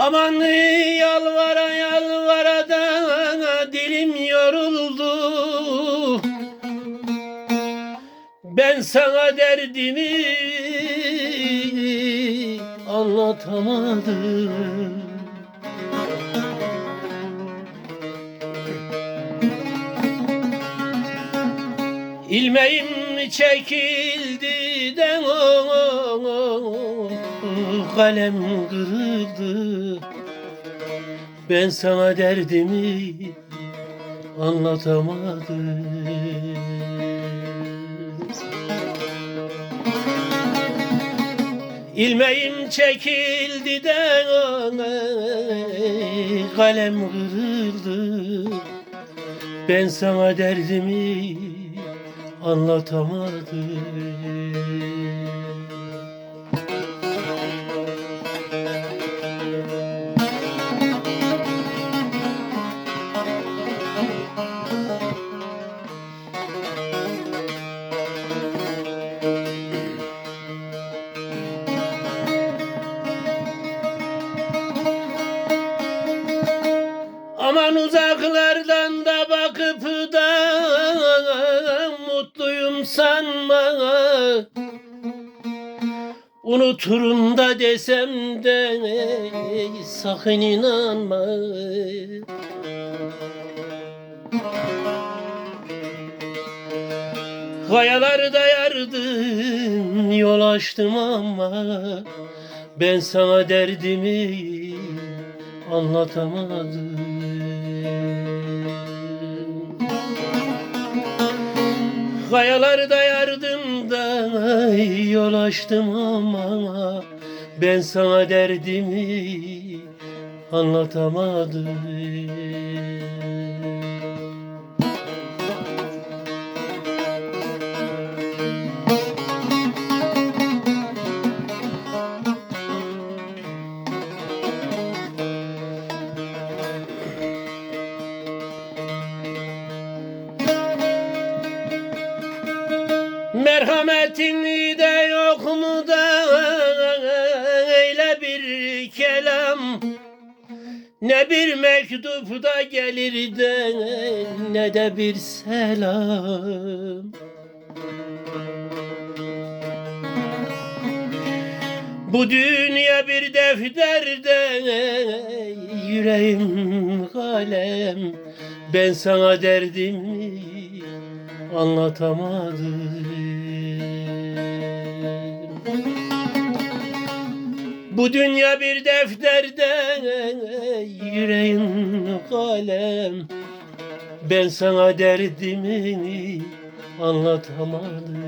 Aman yalvara yalvara da dilim yoruldu. Ben sana derdimi anlatamadım İlmeğim çekildi de kalem kırıldı. Ben sana derdimi anlatamadım. İlmeğim çekildi de kalem kırıldı. Ben sana derdimi anlatamadım mutluyum sanma Unuturum da desem de sakın inanma. Kayalarda yardım yol açtım ama Ben sana derdimi anlatamadım Kayalarda yardım da yol açtım ama Ben sana derdimi anlatamadım Merhametin de yok mu da öyle bir kelam? Ne bir mektup da gelir de ne de bir selam. Bu dünya bir defterde yüreğim kalem. Ben sana derdimi anlatamadım. Bu dünya bir defterde yüreğim kalem. Ben sana derdimi anlatamadım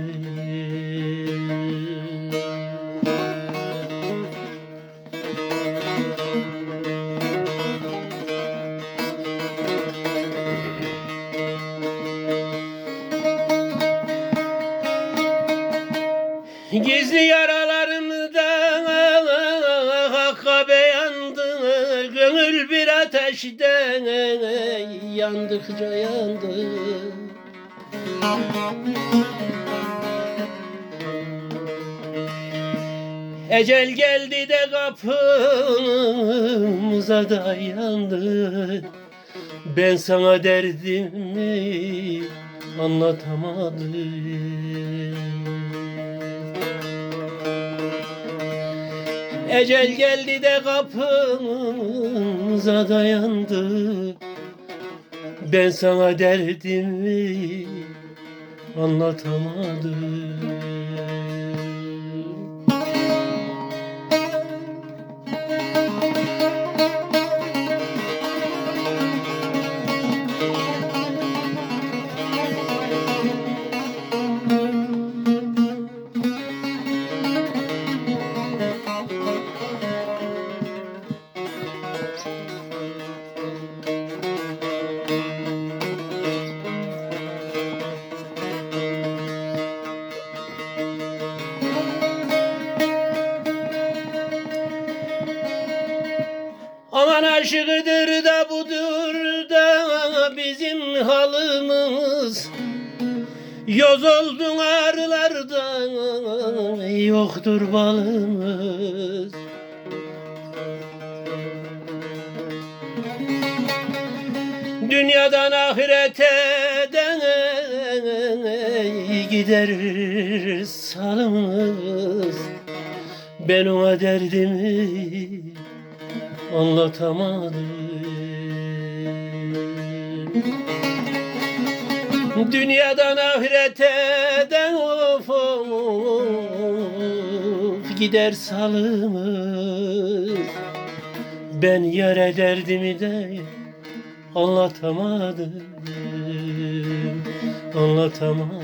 Gizli yaralarını da Hakka beyandı Gönül bir ateşten Yandıkça yandı. Ecel geldi de kapımıza dayandı Ben sana derdimi anlatamadım Ecel geldi de kapımıza dayandı. Ben sana derdimi anlatamadım aşıktır da budur da bizim halımız. Yoz oldun arılardan yoktur balımız. Dünyadan ahirete gider salımız. Ben ona derdimi anlatamadım. Dünyadan ahirete de of of gider salımız. Ben yere derdimi de anlatamadım. Anlatamadım